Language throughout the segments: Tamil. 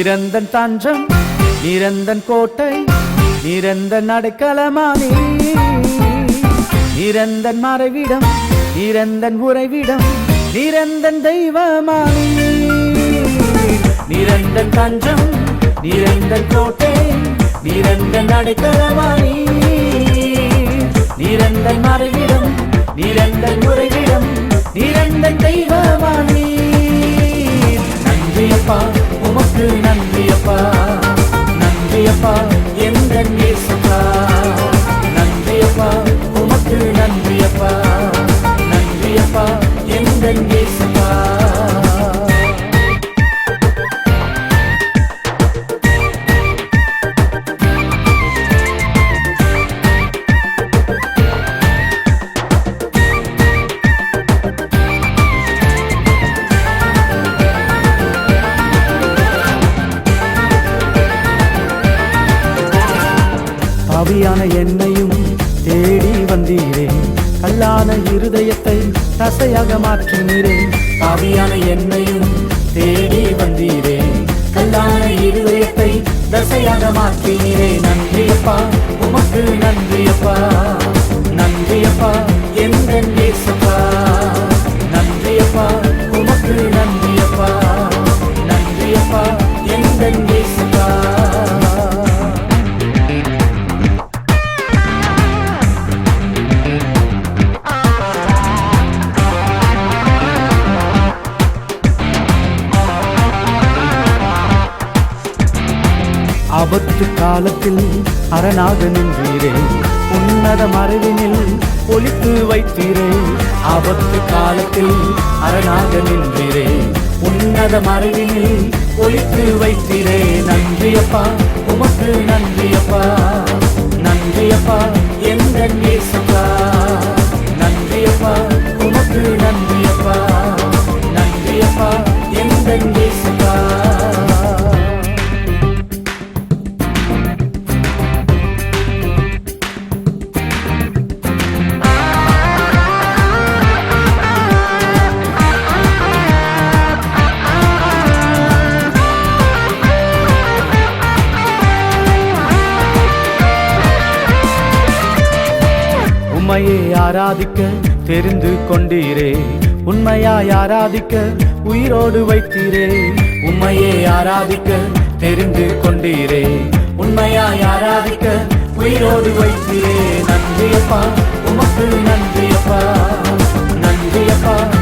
நிரந்தன் தஞ்சம் நிரந்தன் கோட்டை நிரந்தன் அடைக்கலமானே நிரந்தன் மறைவிடம் நிரந்தன் உறைவிடம் நிரந்தன் தெய்வமானே நிரந்தன் தஞ்சம் நிரந்தன் கோட்டை நிரந்தன் அடைக்கலமானே நிரந்தன் மறைவிடம் நன்றியப்பா நன்றியப்பா. பாவியான என்னையும் தேடி வந்தீரே. கல்லான இருதயத்தை தசையாக மாற்றினீரே. பாவியான என்னையும் தேடி வந்தீரே. கல்லான இருதயத்தை தசையாக மாற்றினீரே. நன்றியப்பா உமக்கு நன்றியப்பா. நன்றியப்பா எந்த நேசப்பா நன்றியப்பா உமக்கு நன்றியப்பா. நன்றியப்பா எந்த நேசப்பா ஆபத்து காலத்தில் அரணாக நின்றீரே உன்னத மறைவினில் ஒழித்து வைத்தீரே. ஆபத்து காலத்தில் அரணாக நின்றீரே உன்னத மறைவினில் ஒழித்து வைத்தீரே. நன்றியப்பா உமக்கு நன்றியப்பா. நன்றியப்பா எந்த நேசம் ஆராதிக்க தெரிந்து கொண்டீரே. உண்மையாய் ஆராதிக்க உயிரோடு வைத்தீரே. உண்மையே ஆராதிக்க தெரிந்து கொண்டீரே. உண்மையாய் ஆராதிக்க உயிரோடு வைத்தீரே. நன்றியப்பா உமக்கு நன்றியப்பா நன்றியப்பா.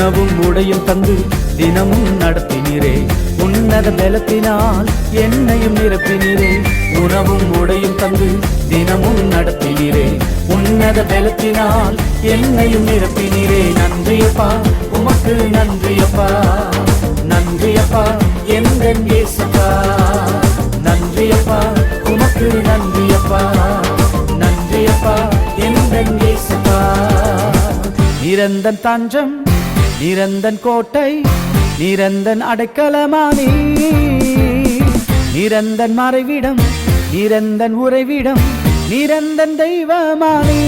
உணவும் உடையும் தந்து தினமும் நடத்தினீரே. உன்னத பலத்தினால் என்னையும் நிரப்பினீரே. உணவும் உடையும் தந்து தினமும் நடத்தினீரே. உன்னத பலத்தினால் என்னையும் நிரப்பினீரே. நன்றியப்பா உமக்கு நன்றியப்பா நன்றியப்பா எந்த இயேசுப்பா நன்றியப்பா உமக்கு நன்றியப்பா நன்றியப்பா எந்த இயேசுப்பா நிரந்தன் தஞ்சம் நிரந்தன் கோட்டை நிரந்தன் அடைக்கலமானே. நிரந்தன் மறைவிடம் நிரந்தன் உறைவிடம் நிரந்தன் தெய்வமானே.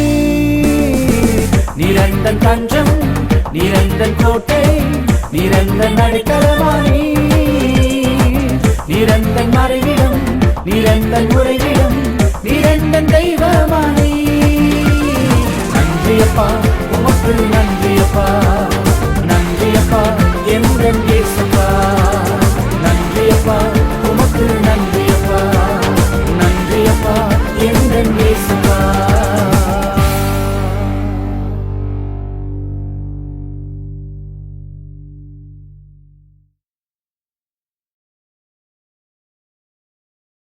நிரந்தன் தஞ்சம் நிரந்தன் கோட்டை நிரந்தன் அடைக்கலமானே. நிரந்தன் மறைவிடம் நிரந்தன் உறைவிடம் நிரந்தன் தெய்வமானே. நன்றியப்பா உமக்கு நன்றியப்பா. ஏசப்பா எங்கள் ஏசப்பா